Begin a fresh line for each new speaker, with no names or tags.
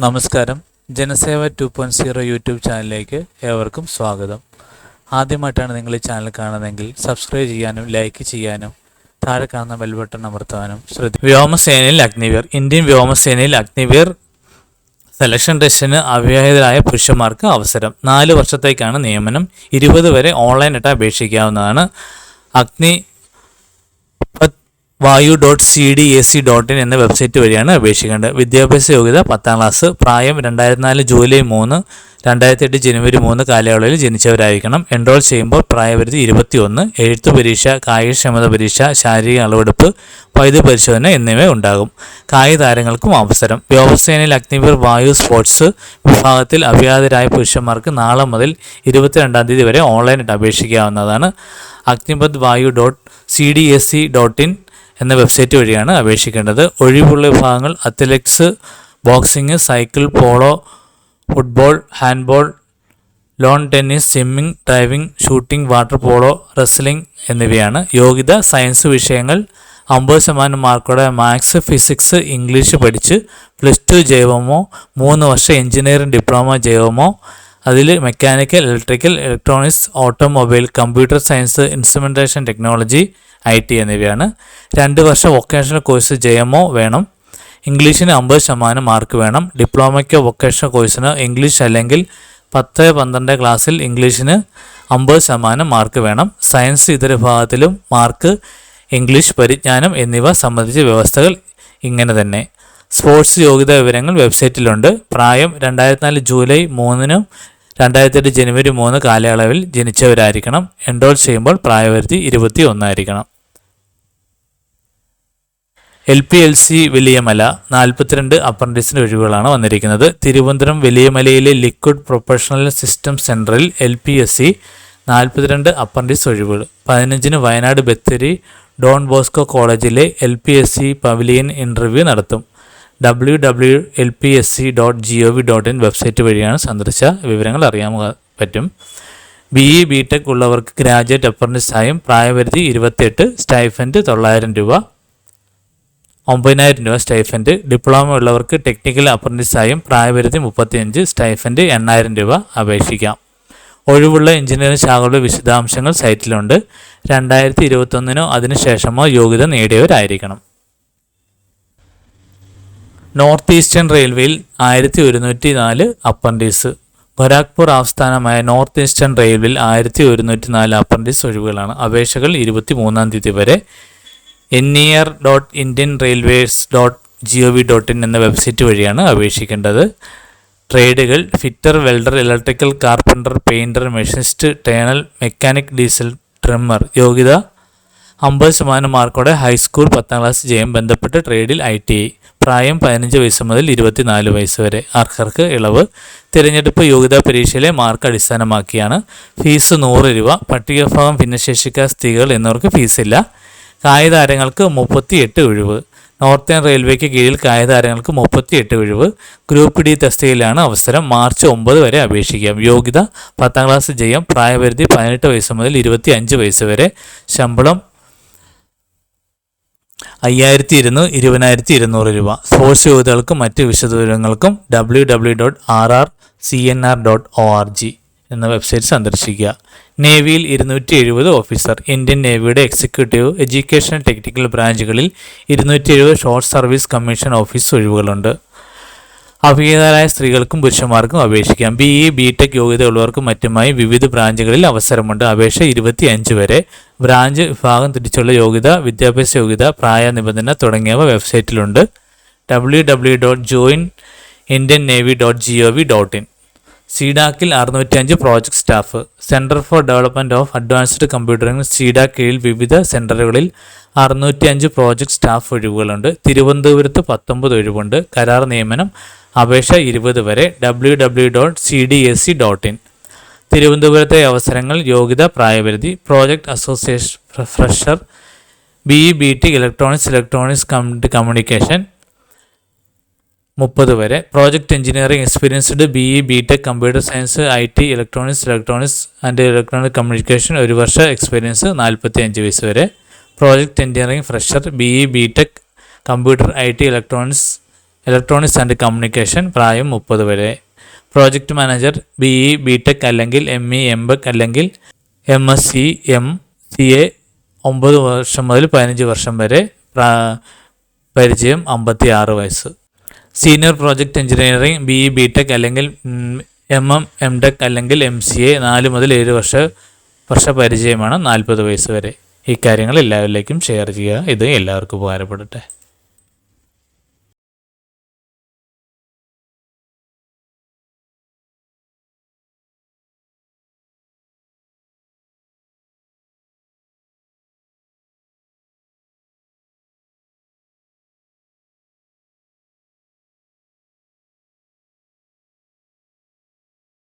നമസ്കാരം. Janaseva two point zero YouTube ചാനലിലേക്ക് ഏവർക്കും സ്വാഗതം. ആദ്യമായിട്ടാണ് നിങ്ങൾ ഈ ചാനൽ കാണുന്നതെങ്കിൽ സബ്സ്ക്രൈബ് ചെയ്യാനും ലൈക്ക് ചെയ്യാനും താഴെ കാണുന്ന ബെൽ ബട്ടൺ അമർത്താനും ശ്രദ്ധിക്കും വ്യോമസേനയിൽ അഗ്നിവീർ ഇന്ത്യൻ വ്യോമസേനയിൽ അഗ്നിവീർ സെലക്ഷൻ ടെസ്റ്റിന് അവിവാഹിതരായ പുരുഷന്മാർക്ക് അവസരം. നാല് വർഷത്തേക്കാണ് നിയമനം. ഇരുപത് വരെ ഓൺലൈനായിട്ട് അപേക്ഷിക്കാവുന്നതാണ്. Agni Vayu dot C D A C dot in എന്ന വെബ്സൈറ്റ് വഴിയാണ് അപേക്ഷിക്കേണ്ടത്. വിദ്യാഭ്യാസ യോഗ്യത പത്താം ക്ലാസ് പ്രായം രണ്ടായിരത്തി നാല് ജൂലൈ മൂന്ന് രണ്ടായിരത്തി എട്ട് ജനുവരി മൂന്ന് കാലയളവിൽ ജനിച്ചവരായിരിക്കണം. എൻറോൾ ചെയ്യുമ്പോൾ പ്രായപരിധി ഇരുപത്തി ഒന്ന് എഴുത്തു പരീക്ഷ കായികക്ഷമത പരീക്ഷ ശാരീരിക അളവെടുപ്പ് വൈദ്യുതി പരിശോധന എന്നിവ ഉണ്ടാകും. കായിക താരങ്ങൾക്കും അവസരം. വ്യോമസേനയിൽ അഗ്നിവീർ വായു സ്പോർട്സ് വിഭാഗത്തിൽ അഭ്യാതരായ പുരുഷന്മാർക്ക് നാളെ മുതൽ ഇരുപത്തിരണ്ടാം തീയതി വരെ ഓൺലൈനായിട്ട് അപേക്ഷിക്കാവുന്നതാണ്. Agnipath Vayu dot C D S C dot in എന്ന വെബ്സൈറ്റ് വഴിയാണ് അപേക്ഷിക്കേണ്ടത്. ഒഴിവുള്ള വിഭാഗങ്ങൾ athletics boxing cycle polo football handball lawn tennis swimming driving shooting water polo wrestling എന്നിവയാണ്. യോഗ്യത സയൻസ് വിഷയങ്ങൾ അമ്പത് ശതമാനം മാർക്കോടെ മാത്സ് ഫിസിക്സ് ഇംഗ്ലീഷ് പഠിച്ച് പ്ലസ് ടു ജൈവമോ മൂന്ന് വർഷം എഞ്ചിനീയറിംഗ് ഡിപ്ലോമ ജൈവമോ അതിൽ mechanical electrical electronics automobile computer science instrumentation technology I T എന്നിവയാണ്. രണ്ട് വർഷം വൊക്കേഷണൽ കോഴ്സ് ജയമോ വേണം. ഇംഗ്ലീഷിന് അമ്പത് ശതമാനം മാർക്ക് വേണം. ഡിപ്ലോമയ്ക്കോ വൊക്കേഷണൽ കോഴ്സിന് ഇംഗ്ലീഷ് അല്ലെങ്കിൽ പത്ത് പന്ത്രണ്ട് ക്ലാസ്സിൽ ഇംഗ്ലീഷിന് അമ്പത് ശതമാനം മാർക്ക് വേണം. സയൻസ് ഇതര വിഭാഗത്തിലും മാർക്ക് ഇംഗ്ലീഷ് പരിജ്ഞാനം എന്നിവ സംബന്ധിച്ച വ്യവസ്ഥകൾ ഇങ്ങനെ തന്നെ. സ്പോർട്സ് യോഗ്യതാ വിവരങ്ങൾ വെബ്സൈറ്റിലുണ്ട് പ്രായം രണ്ടായിരത്തി നാല് ജൂലൈ മൂന്നിനും രണ്ടായിരത്തി എട്ട് ജനുവരി മൂന്ന് കാലയളവിൽ ജനിച്ചവരായിരിക്കണം. എൻറോൾ ചെയ്യുമ്പോൾ പ്രായപരിധി ഇരുപത്തി ഒന്നായിരിക്കണം L P L C Valiamala നാൽപ്പത്തിരണ്ട് അപ്രന്റീസിന്റെ ഒഴിവുകളാണ് വന്നിരിക്കുന്നത്. തിരുവനന്തപുരം വലിയമലയിലെ ലിക്വിഡ് പ്രൊഫഷണൽ സിസ്റ്റം സെന്ററിൽ എൽ പി എസ് സി നാൽപ്പത്തിരണ്ട് അപ്രന്റീസ് ഒഴിവുകൾ. പതിനഞ്ചിന് വയനാട് ബത്തേരി ഡോൺ ബോസ്കോ കോളേജിലെ L P S C pavilion interview നടത്തും. W W L P S C dot G O V dot in website വഴിയാണ് സന്ദർശിച്ച വിവരങ്ങൾ അറിയാൻ പറ്റും. ബി ഇ ബി ടെക് ഉള്ളവർക്ക് ഗ്രാജുവേറ്റ് അപ്രന്റിസായും പ്രായപരിധി ഇരുപത്തിയെട്ട് സ്റ്റൈഫന്റ് തൊള്ളായിരം രൂപ. ഒമ്പതിനായിരം രൂപ സ്റ്റൈഫന്റ് ഡിപ്ലോമ ഉള്ളവർക്ക് ടെക്നിക്കൽ അപ്രന്റിസായും പ്രായപരിധി മുപ്പത്തിയഞ്ച് സ്റ്റൈഫന്റ് എണ്ണായിരം രൂപ അപേക്ഷിക്കാം. ഒഴിവുള്ള എഞ്ചിനീയറിംഗ് ശാഖകളുടെ വിശദാംശങ്ങൾ സൈറ്റിലുണ്ട്. രണ്ടായിരത്തി ഇരുപത്തൊന്നിനോ അതിനുശേഷമോ യോഗ്യത നേടിയവരായിരിക്കണം. നോർത്ത് ഈസ്റ്റേൺ റെയിൽവേയിൽ ആയിരത്തി ഒരുന്നൂറ്റി നാല് അപ്പൻഡീസ്. ബരാക്പൂർ ആസ്ഥാനമായ നോർത്ത് ഈസ്റ്റേൺ റെയിൽവേയിൽ ആയിരത്തി ഒരുന്നൂറ്റി നാല് അപ്പൻഡീസ് ഒഴിവുകളാണ്. അപേക്ഷകൾ ഇരുപത്തി മൂന്നാം തീയതി വരെ R dot Indian railways dot G O V dot in എന്ന വെബ്സൈറ്റ് വഴിയാണ് അപേക്ഷിക്കേണ്ടത്. ട്രേഡുകൾ fitter welder electrical carpenter painter machinist turner mechanic diesel trimmer. യോഗ്യത അമ്പത് ശതമാനം മാർക്കോടെ ഹൈസ്കൂൾ പത്താം ക്ലാസ് ജയം ബന്ധപ്പെട്ട് ട്രേഡിൽ ഐ ടി ഐ. പ്രായം പതിനഞ്ച് വയസ്സ് മുതൽ ഇരുപത്തിനാല് വയസ്സ് വരെ. അർഹർക്ക് ഇളവ്. തിരഞ്ഞെടുപ്പ് യോഗ്യതാ പരീക്ഷയിലെ മാർക്ക് അടിസ്ഥാനമാക്കിയാണ് ഫീസ് നൂറ് രൂപ പട്ടികഭാഗം ഭിന്നശേഷിക്കാർ സ്ത്രീകൾ എന്നിവർക്ക് ഫീസില്ല കായികതാരങ്ങൾക്ക് മുപ്പത്തി എട്ട് ഒഴിവ്. നോർത്തേൺ റെയിൽവേക്ക് കീഴിൽ കായതാരങ്ങൾക്ക് മുപ്പത്തി എട്ട് ഒഴിവ്. ഗ്രൂപ്പ് ഡി തസ്തികയിലാണ് അവസരം. മാർച്ച് ഒമ്പത് വരെ അപേക്ഷിക്കാം. യോഗ്യത പത്താം ക്ലാസ് ജയം പ്രായപരിധി പതിനെട്ട് വയസ്സ് മുതൽ ഇരുപത്തി അഞ്ച് വയസ്സ് വരെ. ശമ്പളം അയ്യായിരത്തി ഇരുന്നൂറ് ഇരുപതിനായിരത്തി ഇരുന്നൂറ് രൂപ. സ്പോർട്സ് യോഗ്യതകൾക്കും മറ്റ് വിശദവിവരങ്ങൾക്കും W W dot R R C N R dot O R G എന്ന വെബ്സൈറ്റ് സന്ദർശിക്കുക. നേവിയിൽ ഇരുന്നൂറ്റി എഴുപത് ഓഫീസർ ഇന്ത്യൻ നേവിയുടെ എക്സിക്യൂട്ടീവ് എഡ്യൂക്കേഷൻ ടെക്നിക്കൽ ബ്രാഞ്ചുകളിൽ ഇരുന്നൂറ്റി എഴുപത് ഷോർട്ട് സർവീസ് കമ്മീഷൻ ഓഫീസ് ഒഴിവുകളുണ്ട്. അഭിഹിതരായ സ്ത്രീകൾക്കും പുരുഷന്മാർക്കും അപേക്ഷിക്കാം. ബി ഇ ബി ടെക് യോഗ്യതയുള്ളവർക്കും മറ്റുമായി വിവിധ ബ്രാഞ്ചുകളിൽ അവസരമുണ്ട്. അപേക്ഷ ഇരുപത്തി അഞ്ച് വരെ. ബ്രാഞ്ച് വിഭാഗം തിരിച്ചുള്ള യോഗ്യത വിദ്യാഭ്യാസ യോഗ്യത പ്രായ നിബന്ധന തുടങ്ങിയവ വെബ്സൈറ്റിലുണ്ട്. W W dot join Indian navy dot G O V dot in സീഡാക്കിൽ അറുന്നൂറ്റിയഞ്ച് project staff. Centre for development of advanced computing CDAC കീഴിൽ വിവിധ സെന്ററുകളിൽ അറുന്നൂറ്റിയഞ്ച് പ്രോജക്ട് സ്റ്റാഫ് ഒഴിവുകളുണ്ട്. തിരുവനന്തപുരത്ത് പത്തൊമ്പത് ഒഴിവുണ്ട്. കരാർ നിയമനം അപേക്ഷ ഇരുപത് വരെ W W dot C D S C dot in തിരുവനന്തപുരത്തെ അവസരങ്ങൾ യോഗ്യത പ്രായപരിധി project association fresher B E B T electronics electronics communication. മുപ്പത് വരെ project engineering experienced B E B tech computer science I T electronics electronics and electronic communication ഒരു വർഷ experience നാൽപ്പത്തി അഞ്ച് വയസ്സ് വരെ. Project engineering fresher B E B tech computer I T electronics electronics and communication പ്രായം മുപ്പത് വരെ. Project manager B E B tech അല്ലെങ്കിൽ എം ഇ എം ബെക് അല്ലെങ്കിൽ M S C M C A ഒമ്പത് വർഷം മുതൽ പതിനഞ്ച് വർഷം വരെ. പരിചയം അമ്പത്തി ആറ് വയസ്സ്. Senior project engineering B E B tech അല്ലെങ്കിൽ എം എം എം ടെക് അല്ലെങ്കിൽ എം സി എ നാല് മുതൽ ഏഴ് വർഷ വർഷ പരിചയമാണ് നാൽപ്പത് വയസ്സ് വരെ. ഈ കാര്യങ്ങൾ എല്ലാവരിലേക്കും ഷെയർ ചെയ്യുക. ഇത് എല്ലാവർക്കും ഉപകാരപ്പെടട്ടെ.